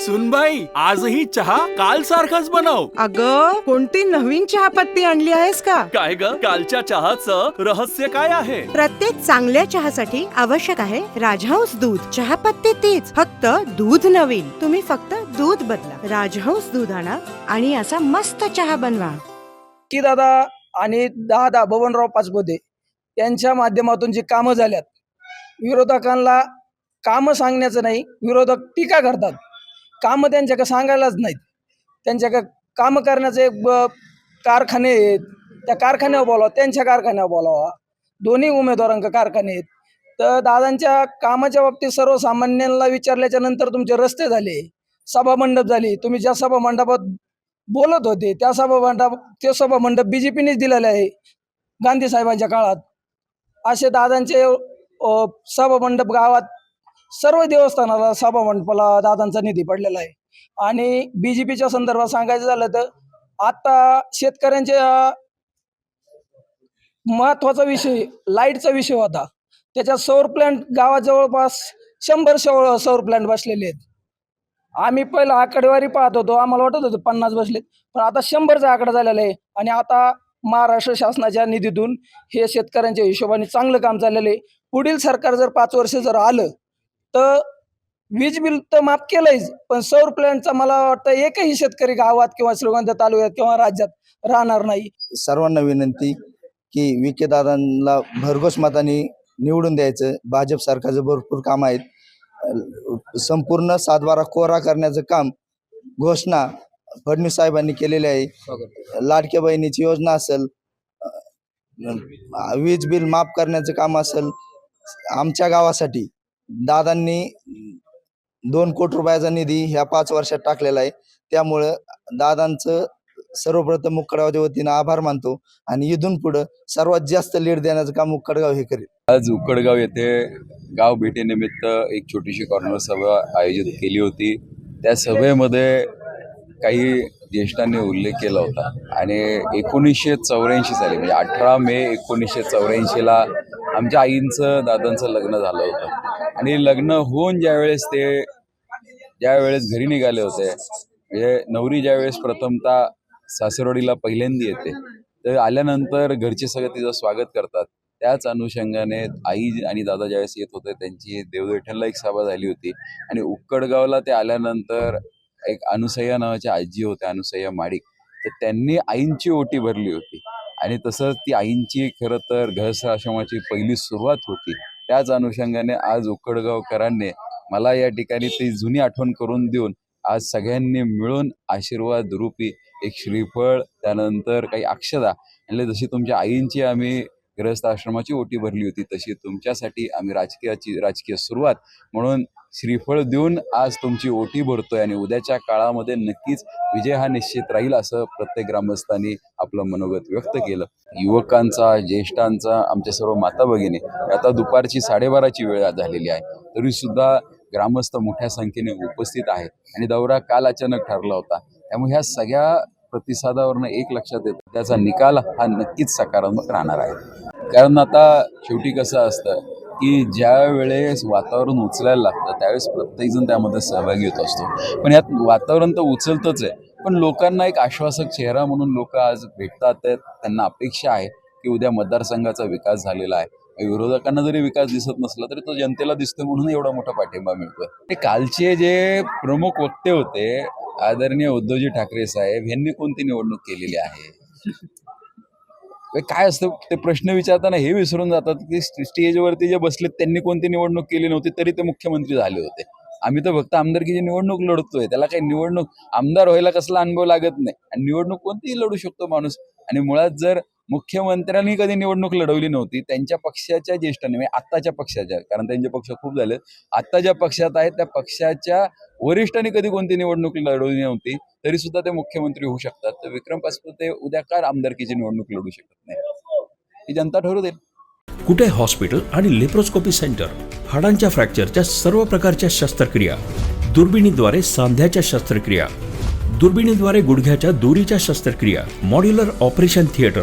सुनबाई आजही चहा काल सारखाच बनव. अग कोणती नवीन चहापत्ती आणली आहेस का? काय ग? कालच्या चहाचं रहस्य काय आहे? प्रत्येक चांगल्या चहासाठी आवश्यक आहे राजहंस दूध. चहापत्ती तीच फक्त दूध नवीन. तुम्ही फक्त दूध बदला. राजहंस दूध आणा आणि असा मस्त चहा बनवा. की दादा आणि दादा बबनराव पाचपुते यांच्या माध्यमातून जी कामं झाल्यात विरोधकांना कामं सांगण्याचं नाही विरोधक टीका करतात. कामं त्यांच्याकडे सांगायलाच नाहीत. त्यांच्याकडे कामं करण्याचे कारखाने आहेत. त्या कारखान्यावर बोलावा त्यांच्या कारखान्यावर बोलावा. दोन्ही उमेदवारांक कारखाने आहेत. तर दादांच्या कामाच्या बाबतीत सर्वसामान्यांना विचारल्याच्या नंतर तुमचे रस्ते झाले सभामंडप झाली. तुम्ही ज्या सभामंडपात बोलत होते त्या सभामंडप ते सभामंडप बी जे पीनेच दिलेले आहे गांधी साहेबांच्या काळात. असे दादांचे सभामंडप गावात सर्व देवस्थानाला सभा मंडपाला दादांचा निधी पडलेला आहे. आणि बी जे पीच्या संदर्भात सांगायचं झालं तर आता शेतकऱ्यांच्या महत्त्वाचा विषय लाईटचा विषय होता. त्याच्यात सौर प्लॅन्ट गावात जवळपास शंभर सौर सौर प्लॅन्ट बसलेले आहेत. आम्ही पहिला आकडेवारी पाहत होतो आम्हाला वाटत होतं पन्नास बसलेत. पण आता शंभरचा आकडा झालेला आहे आणि आता महाराष्ट्र शासनाच्या निधीतून हे शेतकऱ्यांच्या हिशोबाने चांगलं काम चाललेलं आहे. पुढील सरकार जर पाच वर्ष जर आलं तर वीज बिल तर माफ केलंयच पण सौर प्लॅनचा मला वाटतं एकही शेतकरी गावात किंवा श्रीगंध तालुक्यात किंवा राज्यात राहणार नाही. सर्वांना विनंती की विखे दादांना भरघोस मताने निवडून द्यायचं. भाजप सरकारचं भरपूर काम आहेत. संपूर्ण सातबारा कोरा करण्याचं काम घोषणा फडणवीस साहेबांनी केलेली आहे. लाडक्या बहिणीची योजना असेल वीज बिल माफ करण्याचं काम असेल आमच्या गावासाठी दादांनी दोन कोटी रुपयाचा निधी ह्या पाच वर्षात टाकलेला आहे. त्यामुळं दादांचं सर्वप्रथम मुक्कडगावच्या वतीनं आभार मानतो आणि इथून पुढं सर्वात जास्त लीड देण्याचं काम मुक्कडगाव हे करेल. आज उकडगाव येथे गाव भेटीनिमित्त एक छोटीशी कॉर्नर सभा आयोजित केली होती. त्या सभेमध्ये काही ज्येष्ठांनी उल्लेख केला होता. आणि एकोणीसशे चौऱ्याऐंशी साली म्हणजे अठरा मे एकोणीसशे चौऱ्याऐंशीला आमच्या आईंचं दादांचं लग्न झालं होतं. आणि लग्न होऊन ज्यावेळेस ते ज्यावेळेस घरी निघाले होते म्हणजे नवरी ज्यावेळेस प्रथमतः सासरवाडीला पहिल्यांदा येते तर आल्यानंतर घरचे सगळे तिचं स्वागत करतात. त्याच अनुषंगाने आई आणि दादा ज्यावेळेस येत होते त्यांची देवदेठणला एक सभा झाली होती. आणि उक्कडगावला ते आल्यानंतर एक अनुसया नावाच्या आजी होत्या अनुसया माडिक. तर त्यांनी आईंची ओटी भरली होती. आणि तसंच ती आईंची खरं तर घसाश्रमाची पहिली सुरुवात होती. त्याच अनुषंगाने आज उकडगावकरांनी मला या ठिकाणी ती जुनी आठवण करून देऊन आज सगळ्यांनी मिळून आशीर्वाद रूपी एक श्रीफळ त्यानंतर काही अक्षदा म्हणजे जशी तुमच्या आईंची आम्ही गृहस्थ आश्रमाची ओटी भरली होती. तशी तुमच्यासाठी आम्ही राजकीयाची राजकीय सुरुवात. म्हणून श्रीफळ देऊन आज तुमची ओटी भरतोय आणि उद्याच्या काळामध्ये नक्कीच विजय हा निश्चित राहील असं प्रत्येक ग्रामस्थांनी आपलं मनोगत व्यक्त केलं. युवकांचा ज्येष्ठांचा आमच्या सर्व माता भगिनी आता दुपारची साडेबाराची वेळ झालेली आहे. तरी सुद्धा ग्रामस्थ मोठ्या संख्येने उपस्थित आहेत आणि दौरा काल अचानक ठरला होता. त्यामुळे ह्या सगळ्या प्रतिसादावरनं एक लक्षात येतं. त्याचा निकाल हा नक्कीच सकारात्मक राहणार आहे. कारण आता शेवटी कसं असतं की ज्या वेळेस वातावरण उचलायला लागतं त्यावेळेस प्रत्येकजण त्यामध्ये सहभागी होत असतो. पण यात वातावरण तर उचलतच आहे. पण लोकांना एक आश्वासक चेहरा म्हणून लोक आज भेटतात आहेत. त्यांना अपेक्षा आहे की उद्या मतदारसंघाचा विकास झालेला आहे. विरोधकांना जरी विकास दिसत नसला तरी तो जनतेला दिसतोय म्हणून एवढा मोठा पाठिंबा मिळतो ते कालचे जे प्रमुख वक्ते होते आदरणीय उद्धवजी ठाकरे साहेब यांनी कोणती निवडणूक केलेली आहे? काय असतं ते प्रश्न विचारताना हे विसरून जातात की स्टेजवरती जे बसलेत त्यांनी कोणती निवडणूक केली नव्हती तरी ते मुख्यमंत्री झाले होते. आम्ही तर फक्त आमदारकीची निवडणूक लढतोय त्याला काही निवडणूक आमदार व्हायला कसला अनुभव लागत नाही. आणि निवडणूक कोणतीही लढू शकतो माणूस. आणि मुळात जर मुख्यमंत्र्यांनी कधी निवडणूक लढवली नव्हती त्यांच्या पक्षाच्या ज्येष्ठांनी म्हणजे आत्ताच्या पक्षाच्या कारण त्यांचे पक्ष खूप झाले. आत्ता ज्या पक्षात आहेत त्या पक्षाच्या वरिष्ठांनी कधी कोणती निवडणूक लढवली नव्हती तरी सुद्धा ते मुख्यमंत्री होऊ शकतात. तर विक्रम पासपोते उद्या का आमदारकीची निवडणूक लढू शकत नाही ही जनता ठरवू देईल. कुठे हॉस्पिटल आणि लेप्रोस्कोपी सेंटर हाडांच्या फ्रॅक्चरच्या सर्व प्रकारच्या शस्त्रक्रिया दुर्बिणीद्वारे सांध्याच्या शस्त्रक्रिया दुर्बिणीद्वारे गुडघ्याच्या दोरीच्या शस्त्रक्रिया modular operation theatre